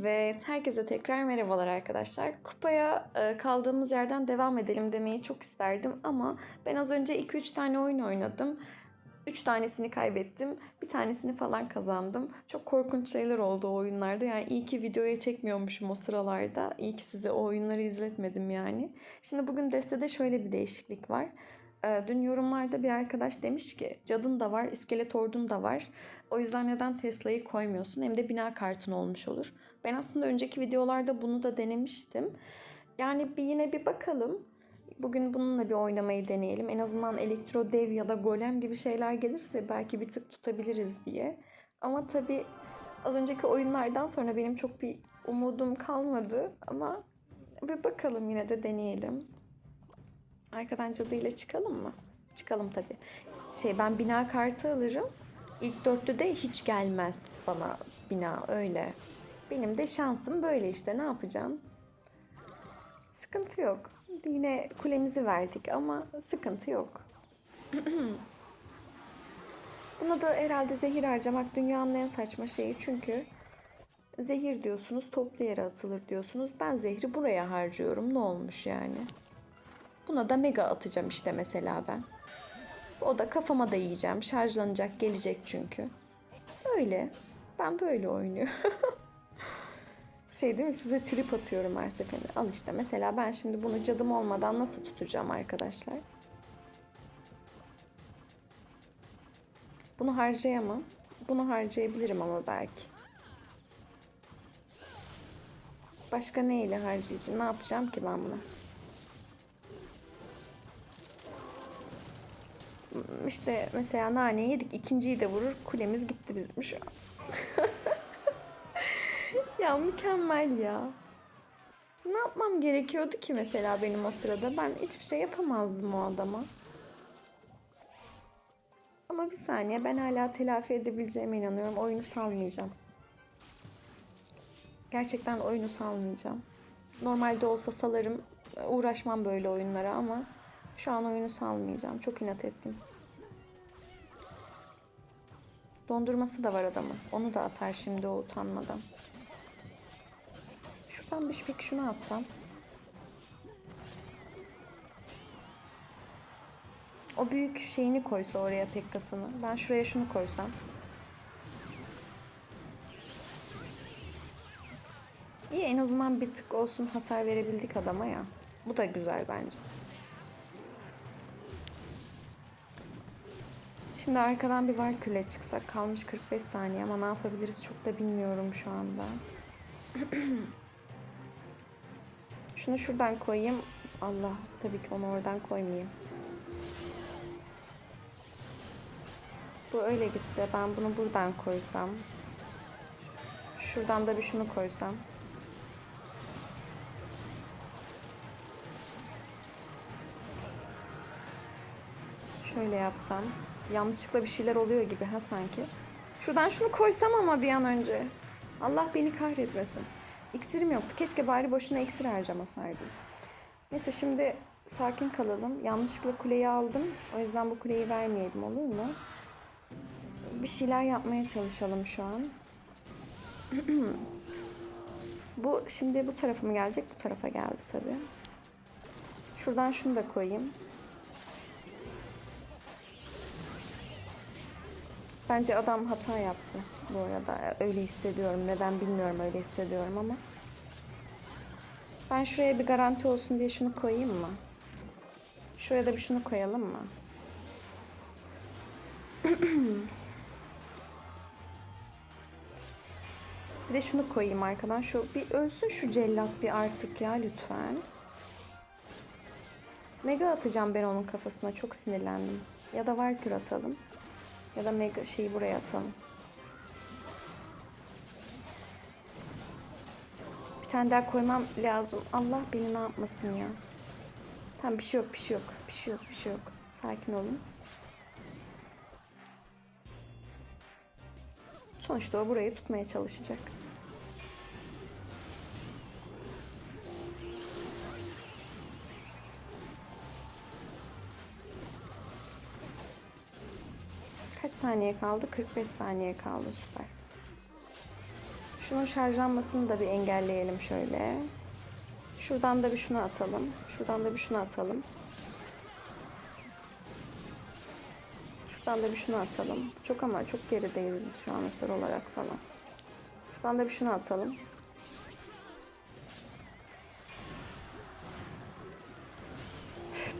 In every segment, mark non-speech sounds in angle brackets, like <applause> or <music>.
Evet, herkese tekrar merhabalar arkadaşlar. Kupaya e, kaldığımız yerden devam edelim demeyi çok isterdim ama ben az önce 2-3 tane oyun oynadım. 3 tanesini kaybettim, bir tanesini falan kazandım. Çok korkunç şeyler oldu o oyunlarda. Yani iyi ki videoya çekmiyormuşum o sıralarda. İyi ki size o oyunları izletmedim yani. Şimdi bugün destede şöyle bir değişiklik var. Ee, Dün yorumlarda bir arkadaş demiş ki cadın da var, iskelet ordun da var. O yüzden neden Tesla'yı koymuyorsun? Hem de bina kartın olmuş olur. Ben aslında önceki videolarda bunu da denemiştim. Yani bir yine bir bakalım. Bugün bununla bir oynamayı deneyelim. En azından elektro dev ya da golem gibi şeyler gelirse belki bir tık tutabiliriz diye. Ama tabii az önceki oyunlardan sonra benim çok bir umudum kalmadı. Ama bir bakalım yine de deneyelim. Arkadan cadıyla çıkalım mı? Çıkalım tabii. Şey ben bina kartı alırım. İlk dörtlü de hiç gelmez bana bina öyle. Benim de şansım böyle işte ne yapacağım? Sıkıntı yok. Yine kulemizi verdik ama sıkıntı yok. <clears throat> Buna da herhalde zehir harcamak dünyanın en saçma şeyi çünkü zehir diyorsunuz toplu yere atılır diyorsunuz. Ben zehri buraya harcıyorum. Ne olmuş yani? Buna da mega atacağım işte mesela ben. O da kafama da yiyeceğim. Şarjlanacak gelecek çünkü. Öyle. Ben böyle oynuyorum. <laughs> şey değil mi size trip atıyorum her seferinde. Al işte mesela ben şimdi bunu cadım olmadan nasıl tutacağım arkadaşlar? Bunu harcayamam. Bunu harcayabilirim ama belki. Başka ne ile harcayacağım? Ne yapacağım ki ben bunu? İşte mesela naneyi yedik. ikinciyi de vurur. Kulemiz gitti an. <laughs> ya mükemmel ya. Ne yapmam gerekiyordu ki mesela benim o sırada? Ben hiçbir şey yapamazdım o adama. Ama bir saniye ben hala telafi edebileceğime inanıyorum. Oyunu salmayacağım. Gerçekten oyunu salmayacağım. Normalde olsa salarım. Uğraşmam böyle oyunlara ama şu an oyunu salmayacağım. Çok inat ettim. Dondurması da var adamın. Onu da atar şimdi o utanmadan. Şuradan bir peki şunu atsam. O büyük şeyini koysa oraya pekkasını. Ben şuraya şunu koysam. İyi en azından bir tık olsun hasar verebildik adama ya. Bu da güzel bence. Şimdi arkadan bir valküle çıksak kalmış 45 saniye ama ne yapabiliriz çok da bilmiyorum şu anda. <clears throat> Şunu şuradan koyayım. Allah tabii ki onu oradan koymayayım. Bu öyle gitse ben bunu buradan koysam. Şuradan da bir şunu koysam. Şöyle yapsam. Yanlışlıkla bir şeyler oluyor gibi ha sanki. Şuradan şunu koysam ama bir an önce. Allah beni kahretmesin. İksirim yoktu. Keşke bari boşuna iksir harcamasaydım. Neyse şimdi sakin kalalım. Yanlışlıkla kuleyi aldım. O yüzden bu kuleyi vermeyelim olur mu? Bir şeyler yapmaya çalışalım şu an. <clears throat> bu şimdi bu tarafa mı gelecek? Bu tarafa geldi tabii. Şuradan şunu da koyayım. Bence adam hata yaptı bu arada. Öyle hissediyorum. Neden bilmiyorum öyle hissediyorum ama. Ben şuraya bir garanti olsun diye şunu koyayım mı? Şuraya da bir şunu koyalım mı? <clears throat> bir de şunu koyayım arkadan. Şu bir ölsün şu cellat bir artık ya lütfen. Mega atacağım ben onun kafasına. Çok sinirlendim. Ya da Valkür atalım. Ya da mega şeyi buraya atalım. Bir tane daha koymam lazım. Allah beni ne yapmasın ya. Tamam bir şey yok, bir şey yok. Bir şey yok, bir şey yok. Sakin olun. Sonuçta o burayı tutmaya çalışacak. Kaç saniye kaldı? 45 saniye kaldı süper. Şunun şarjlanmasını da bir engelleyelim şöyle. Şuradan da bir şunu atalım. Şuradan da bir şunu atalım. Şuradan da bir şunu atalım. Çok ama çok gerideyiz biz şu an hasar olarak falan. Şuradan da bir şunu atalım.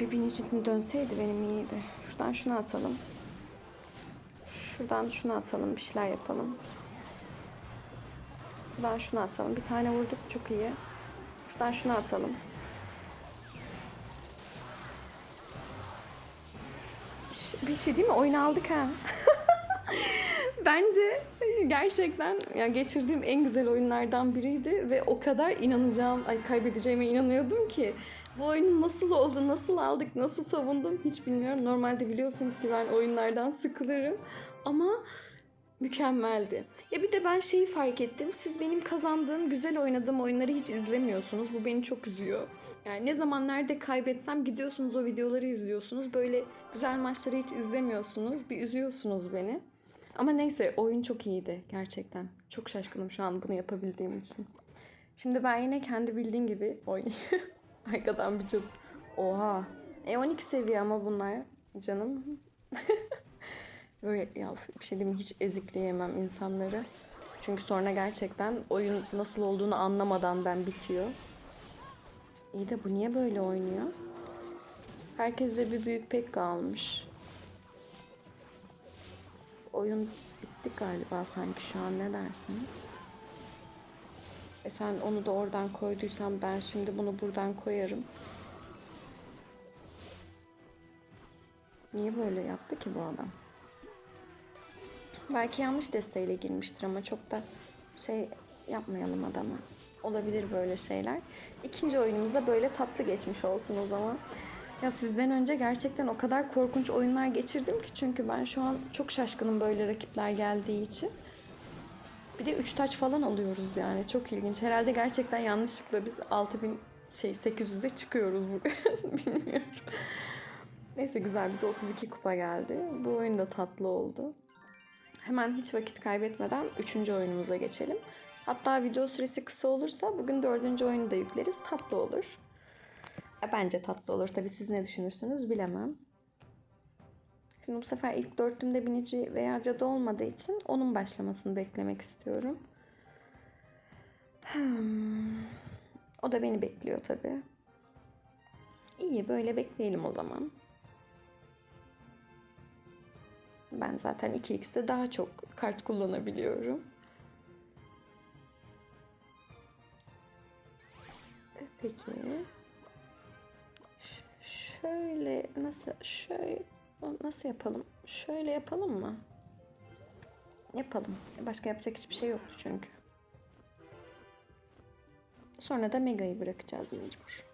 Bir binicin dönseydi benim iyiydi. Şuradan şunu atalım. Şuradan şunu atalım. Bir şeyler yapalım. Şuradan şunu atalım. Bir tane vurduk. Çok iyi. Şuradan şunu atalım. Bir şey değil mi? Oyunu aldık ha. <laughs> Bence gerçekten ya geçirdiğim en güzel oyunlardan biriydi ve o kadar inanacağım, ay kaybedeceğime inanıyordum ki bu oyun nasıl oldu, nasıl aldık, nasıl savundum hiç bilmiyorum. Normalde biliyorsunuz ki ben oyunlardan sıkılırım ama mükemmeldi. Ya bir de ben şeyi fark ettim. Siz benim kazandığım, güzel oynadığım oyunları hiç izlemiyorsunuz. Bu beni çok üzüyor. Yani ne zaman nerede kaybetsem gidiyorsunuz o videoları izliyorsunuz. Böyle güzel maçları hiç izlemiyorsunuz. Bir üzüyorsunuz beni. Ama neyse oyun çok iyiydi gerçekten. Çok şaşkınım şu an bunu yapabildiğim için. Şimdi ben yine kendi bildiğim gibi oy <laughs> <laughs> arkadan bir çok oha. E 12 seviye ama bunlar canım. <laughs> Böyle ya bir şey diyeyim hiç ezikleyemem insanları. Çünkü sonra gerçekten oyun nasıl olduğunu anlamadan ben bitiyor. İyi de bu niye böyle oynuyor? Herkes de bir büyük pek almış. Oyun bitti galiba sanki şu an ne dersin? E sen onu da oradan koyduysan ben şimdi bunu buradan koyarım. Niye böyle yaptı ki bu adam? Belki yanlış desteğiyle girmiştir ama çok da şey yapmayalım adama. Olabilir böyle şeyler. İkinci oyunumuzda böyle tatlı geçmiş olsun o zaman. Ya sizden önce gerçekten o kadar korkunç oyunlar geçirdim ki çünkü ben şu an çok şaşkınım böyle rakipler geldiği için. Bir de 3 taç falan alıyoruz yani. Çok ilginç. Herhalde gerçekten yanlışlıkla biz 6000 şey 800'e çıkıyoruz bugün. <laughs> Bilmiyorum. Neyse güzel bir de 32 kupa geldi. Bu oyun da tatlı oldu. Hemen hiç vakit kaybetmeden 3. oyunumuza geçelim. Hatta video süresi kısa olursa bugün 4. oyunu da yükleriz. Tatlı olur. E, Bence tatlı olur. Tabii siz ne düşünürsünüz bilemem. Şimdi bu sefer ilk dörtlümde binici veya cadı olmadığı için onun başlamasını beklemek istiyorum. Hmm. O da beni bekliyor tabii. İyi böyle bekleyelim o zaman. Ben zaten 2x'te daha çok kart kullanabiliyorum. Peki. Ş- Şöyle nasıl şöyle nasıl yapalım? Şöyle yapalım mı? Yapalım. Başka yapacak hiçbir şey yoktu çünkü. Sonra da Mega'yı bırakacağız mecbur.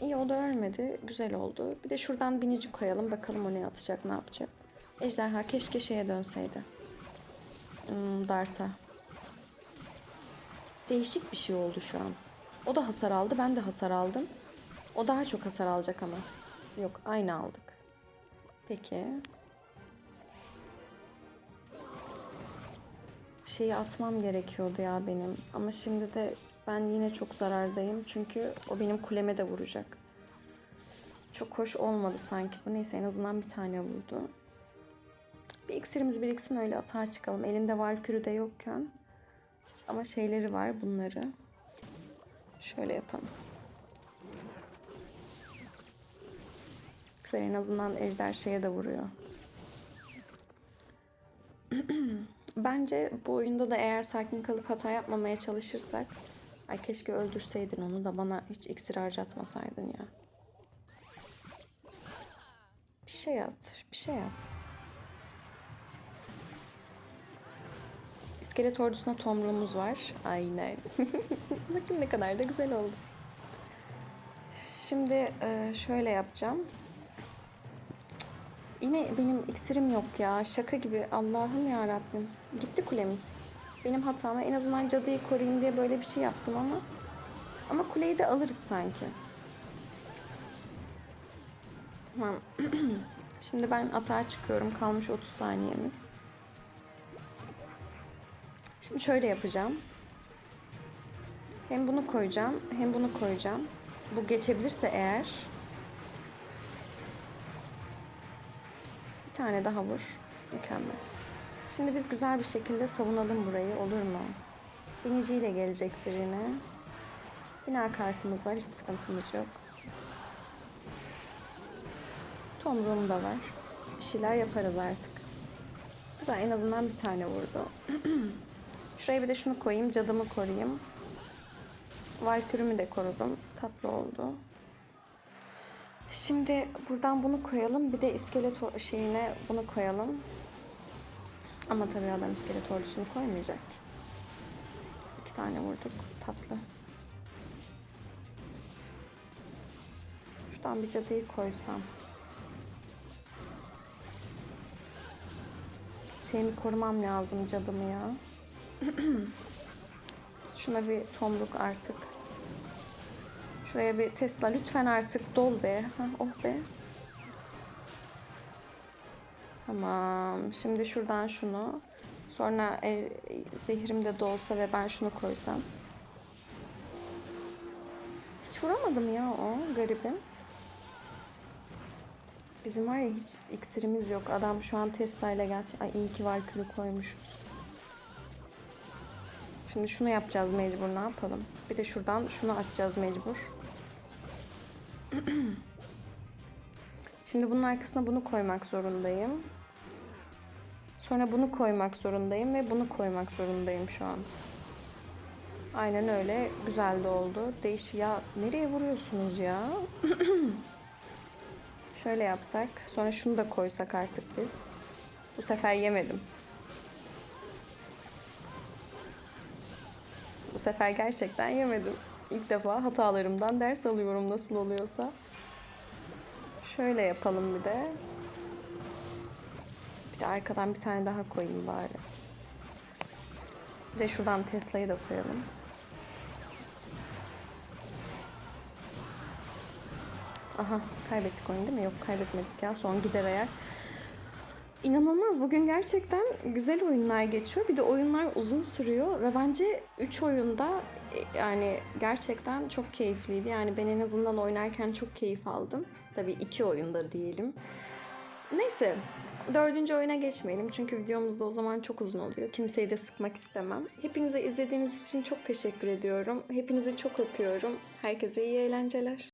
İyi o da ölmedi. Güzel oldu. Bir de şuradan binici koyalım. Bakalım o ne atacak, ne yapacak. Ejderha keşke şeye dönseydi. Hmm, Dart'a. Değişik bir şey oldu şu an. O da hasar aldı. Ben de hasar aldım. O daha çok hasar alacak ama. Yok aynı aldık. Peki. Şeyi atmam gerekiyordu ya benim. Ama şimdi de ben yine çok zarardayım. Çünkü o benim kuleme de vuracak. Çok hoş olmadı sanki bu. Neyse en azından bir tane vurdu. Bir iksirimiz biriksin öyle atağa çıkalım. Elinde valkürü de yokken. Ama şeyleri var bunları. Şöyle yapalım. Güzel en azından ejder şeye de vuruyor. <clears throat> Bence bu oyunda da eğer sakin kalıp hata yapmamaya çalışırsak Ay keşke öldürseydin onu da bana hiç iksir harcatmasaydın ya. Bir şey at, bir şey at. İskelet ordusuna tomruğumuz var. Aynen. <laughs> Bakın ne kadar da güzel oldu. Şimdi e, şöyle yapacağım. Yine benim iksirim yok ya. Şaka gibi. Allah'ım ya Rabbim. Gitti kulemiz. Benim hatama en azından cadıyı koruyayım diye böyle bir şey yaptım ama ama kuleyi de alırız sanki. Tamam. <clears throat> Şimdi ben atağa çıkıyorum. Kalmış 30 saniyemiz. Şimdi şöyle yapacağım. Hem bunu koyacağım, hem bunu koyacağım. Bu geçebilirse eğer bir tane daha vur. Mükemmel. Şimdi biz güzel bir şekilde savunalım burayı olur mu? Biniciyle gelecektir yine. Bina kartımız var. Hiç sıkıntımız yok. Tomruğum da var. Bir şeyler yaparız artık. Güzel en azından bir tane vurdu. <clears throat> Şuraya bir de şunu koyayım. Cadımı koruyayım. Valkürümü de korudum. Tatlı oldu. Şimdi buradan bunu koyalım. Bir de iskelet şeyine bunu koyalım. Ama tabii adam iskelet ordusunu koymayacak. İki tane vurduk. Tatlı. Şuradan bir cadıyı koysam. Şeyimi korumam lazım cadımı ya. <clears throat> Şuna bir tomruk artık. Şuraya bir Tesla lütfen artık dol be. Hah, oh be. Tamam. Şimdi şuradan şunu. Sonra e, zehrim de dolsa ve ben şunu koysam. Hiç vuramadım ya o garibim. Bizim var ya hiç iksirimiz yok. Adam şu an Tesla ile gelsin. Ay iyi ki Valkyrie koymuşuz. Şimdi şunu yapacağız mecbur ne yapalım. Bir de şuradan şunu açacağız mecbur. <clears throat> Şimdi bunun arkasına bunu koymak zorundayım. Sonra bunu koymak zorundayım ve bunu koymak zorundayım şu an. Aynen öyle. Güzel de oldu. Değiş ya nereye vuruyorsunuz ya? <clears throat> Şöyle yapsak. Sonra şunu da koysak artık biz. Bu sefer yemedim. Sefer gerçekten yemedim. İlk defa hatalarımdan ders alıyorum nasıl oluyorsa. Şöyle yapalım bir de. Bir de arkadan bir tane daha koyayım bari. Bir de şuradan Tesla'yı da koyalım. Aha kaybettik oyunu değil mi? Yok kaybetmedik ya. Son gider ayak. İnanılmaz. Bugün gerçekten güzel oyunlar geçiyor. Bir de oyunlar uzun sürüyor ve bence 3 oyunda yani gerçekten çok keyifliydi. Yani ben en azından oynarken çok keyif aldım. Tabii iki oyunda diyelim. Neyse. Dördüncü oyuna geçmeyelim. Çünkü videomuz da o zaman çok uzun oluyor. Kimseyi de sıkmak istemem. Hepinize izlediğiniz için çok teşekkür ediyorum. Hepinizi çok öpüyorum. Herkese iyi eğlenceler.